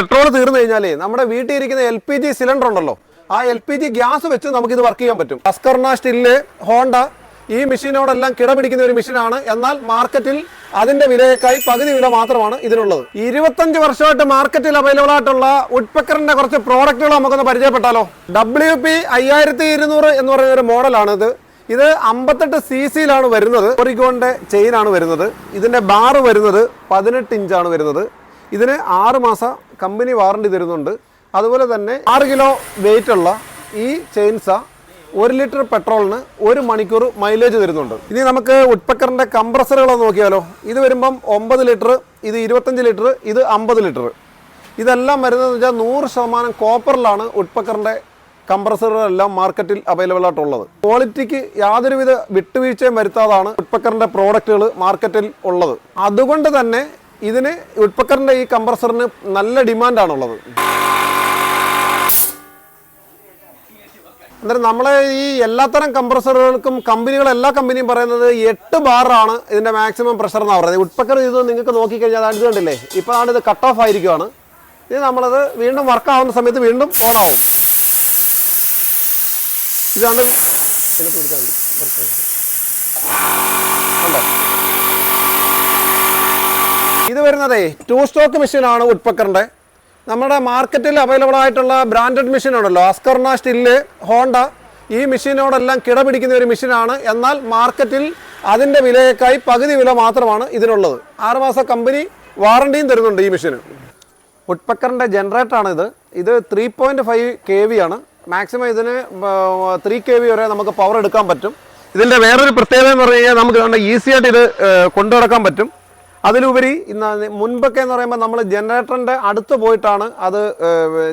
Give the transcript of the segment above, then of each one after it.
Petrol തീർന്നു കഴിഞ്ഞാലേ നമ്മുടെ വീട്ടിൽ ഇരിക്കുന്ന എൽ പി ജി സിലിണ്ടർ ഉണ്ടല്ലോ ആ എൽ പി ജി ഗ്യാസ് വെച്ച് നമുക്ക് ഇത് വർക്ക് ചെയ്യാൻ പറ്റും. അസ്കർണ സ്റ്റില്ല് ഹോണ്ട ഈ മെഷീനോടെല്ലാം കിടപിടിക്കുന്ന ഒരു മെഷീനാണ്. എന്നാൽ മാർക്കറ്റിൽ അതിന്റെ വിലയേക്കായി പകുതി വില മാത്രമാണ് ഇതിനുള്ളത്. ഇരുപത്തഞ്ച് വർഷമായിട്ട് മാർക്കറ്റിൽ അവൈലബിൾ ആയിട്ടുള്ള ഉഡ്പക്കറിന്റെ കുറച്ച് പ്രോഡക്റ്റുകൾ നമുക്കൊന്ന് പരിചയപ്പെട്ടാലോ? ഡബ്ല്യു പി അയ്യായിരത്തി ഇരുന്നൂറ് എന്ന് പറയുന്ന ഒരു മോഡലാണ് ഇത് ഇത് അമ്പത്തെട്ട് സി സിയിലാണ് വരുന്നത്. ഒറിഗോണിന്റെ ചെയിൻ ആണ് വരുന്നത്. ഇതിന്റെ ബാറ് വരുന്നത് പതിനെട്ട് ഇഞ്ചാണ് വരുന്നത്. ഇതിന് ആറ് മാസം കമ്പനി വാറണ്ടി തരുന്നുണ്ട്. അതുപോലെ തന്നെ ആറ് കിലോ വെയിറ്റ് ഉള്ള ഈ ചെയിൻസ ഒരു ലിറ്റർ പെട്രോളിന് ഒരു മണിക്കൂർ മൈലേജ് തരുന്നുണ്ട്. ഇനി നമുക്ക് ഉഡ്പക്കറിന്റെ കംപ്രസറുകൾ നോക്കിയാലോ. ഇത് വരുമ്പം ഒമ്പത് ലിറ്റർ ഇത് ഇരുപത്തഞ്ച് ലിറ്റർ ഇത് അമ്പത് ലിറ്റർ. ഇതെല്ലാം വരുന്നതെന്ന് വെച്ചാൽ നൂറ് ശതമാനം കോപ്പറിലാണ് ഉഡ്പക്കറിന്റെ കംപ്രസറുകളെല്ലാം മാർക്കറ്റിൽ അവൈലബിൾ ആയിട്ടുള്ളത്. ക്വാളിറ്റിക്ക് യാതൊരുവിധ വിട്ടുവീഴ്ചയും വരുത്താതാണ് ഉഡ്പക്കറിന്റെ പ്രോഡക്റ്റുകൾ മാർക്കറ്റിൽ ഉള്ളത്. അതുകൊണ്ട് തന്നെ ഇതിന് ഉഡ്പക്കറിന്റെ ഈ കംപ്രസറിന് നല്ല ഡിമാൻഡാണുള്ളത് അന്നേരം നമ്മളെ ഈ എല്ലാത്തരം കംപ്രസറുകൾക്കും കമ്പനികൾ എല്ലാ കമ്പനിയും പറയുന്നത് എട്ട് ബാറാണ് ഇതിന്റെ മാക്സിമം പ്രഷർ എന്നാണ് പറയുന്നത്. ഉൾപ്പക്കർ ഇത് നിങ്ങൾക്ക് നോക്കിക്കഴിഞ്ഞാൽ അതാണ് ഇത് കണ്ടില്ലേ? ഇപ്പോൾ ആണ് ഇത് കട്ട് ഓഫ് ആയിരിക്കുവാണ്. ഇത് നമ്മളത് വീണ്ടും വർക്ക് ആവുന്ന സമയത്ത് വീണ്ടും ഓൺ ആവും. ഇതാണ് ഇതിനകത്ത് കൊടുക്കാൻ കുറച്ച് കഴിഞ്ഞ്. കണ്ടോ ഇത് വരുന്നതേ ടു സ്റ്റോക്ക് മെഷീനാണ് ഉട്പക്കറിന്റെ നമ്മുടെ മാർക്കറ്റിൽ അവൈലബിൾ ആയിട്ടുള്ള ബ്രാൻഡഡ് മെഷീൻ ഉണ്ടല്ലോ അസ്കർണ സ്റ്റില്ല് ഹോണ്ട ഈ മെഷീനോടെല്ലാം കിടപിടിക്കുന്ന ഒരു മെഷീനാണ് എന്നാൽ മാർക്കറ്റിൽ അതിന്റെ വിലയേക്കായി പകുതി വില മാത്രമാണ് ഇതിനുള്ളത്. ആറുമാസം കമ്പനി വാറണ്ടിയും തരുന്നുണ്ട് ഈ മെഷീന് ഉഡ്പക്കറിന്റെ ജനറേറ്ററാണ് ഇത്. ഇത് three point five K V ആണ്. മാക്സിമം ഇതിന് ത്രീ കെ വി വരെ നമുക്ക് പവർ എടുക്കാൻ പറ്റും. ഇതിന്റെ വേറൊരു പ്രത്യേകത എന്ന് പറഞ്ഞു കഴിഞ്ഞാൽ നമുക്ക് ഈസിയായിട്ട് ഇത് കൊണ്ടുനടക്കാൻ പറ്റും. അതിലുപരി ഇന്ന് മുൻപൊക്കെ എന്ന് പറയുമ്പോൾ നമ്മൾ ജനറേറ്ററിന്റെ അടുത്ത് പോയിട്ടാണ് അത്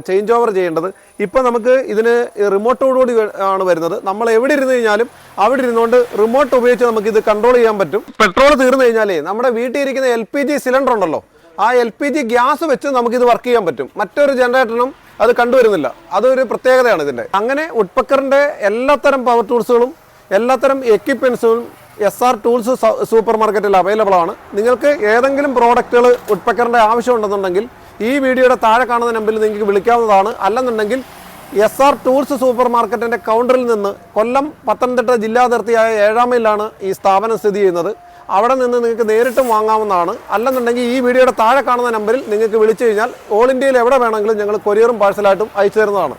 ചേഞ്ച് ഓവർ ചെയ്യേണ്ടത്. ഇപ്പോൾ നമുക്ക് ഇതിന് റിമോട്ടോടുകൂടി ആണ് വരുന്നത്. നമ്മൾ എവിടെ ഇരുന്ന് കഴിഞ്ഞാലും അവിടെ ഇരുന്നുകൊണ്ട് റിമോട്ട് ഉപയോഗിച്ച് നമുക്ക് ഇത് കൺട്രോൾ ചെയ്യാൻ പറ്റും. പെട്രോൾ തീർന്നു കഴിഞ്ഞാലേ നമ്മുടെ വീട്ടിൽ ഇരിക്കുന്ന എൽ പി ജി സിലിണ്ടർ ഉണ്ടല്ലോ ആ എൽ പി ജി ഗ്യാസ് വെച്ച് നമുക്കിത് വർക്ക് ചെയ്യാൻ പറ്റും. മറ്റൊരു ജനറേറ്ററിനും അത് കണ്ടുവരുന്നില്ല. അതൊരു പ്രത്യേകതയാണ് ഇതിന്റെ അങ്ങനെ ഉഡ്പക്കറിന്റെ എല്ലാത്തരം പവർ ടൂൾസുകളും എല്ലാത്തരം എക്യുപ്മെൻസും എസ് ആർ ടൂൾസ് സൂപ്പർ മാർക്കറ്റിൽ അവൈലബിൾ ആണ്. നിങ്ങൾക്ക് ഏതെങ്കിലും പ്രോഡക്റ്റുകൾ ഉഡ്പക്കറിന്റെ ആവശ്യമുണ്ടെന്നുണ്ടെങ്കിൽ ഈ വീഡിയോയുടെ താഴെ കാണുന്ന നമ്പറിൽ നിങ്ങൾക്ക് വിളിക്കാവുന്നതാണ്. അല്ലെന്നുണ്ടെങ്കിൽ എസ് ആർ ടൂൾസ് സൂപ്പർ മാർക്കറ്റിന്റെ കൗണ്ടറിൽ നിന്ന് കൊല്ലം പത്തനംതിട്ട ജില്ലാതിർത്തിയായ ഏഴാമയിലാണ് ഈ സ്ഥാപനം സ്ഥിതി ചെയ്യുന്നത്. അവിടെ നിന്ന് നിങ്ങൾക്ക് നേരിട്ടും വാങ്ങാവുന്നതാണ്. അല്ലെന്നുണ്ടെങ്കിൽ ഈ വീഡിയോയുടെ താഴെ കാണുന്ന നമ്പറിൽ നിങ്ങൾക്ക് വിളിച്ചു കഴിഞ്ഞാൽ ഓൾ ഇന്ത്യയിൽ എവിടെ വേണമെങ്കിലും ഞങ്ങൾ കൊറിയറും പാഴ്സലായിട്ടും അയച്ചു തരുന്നതാണ്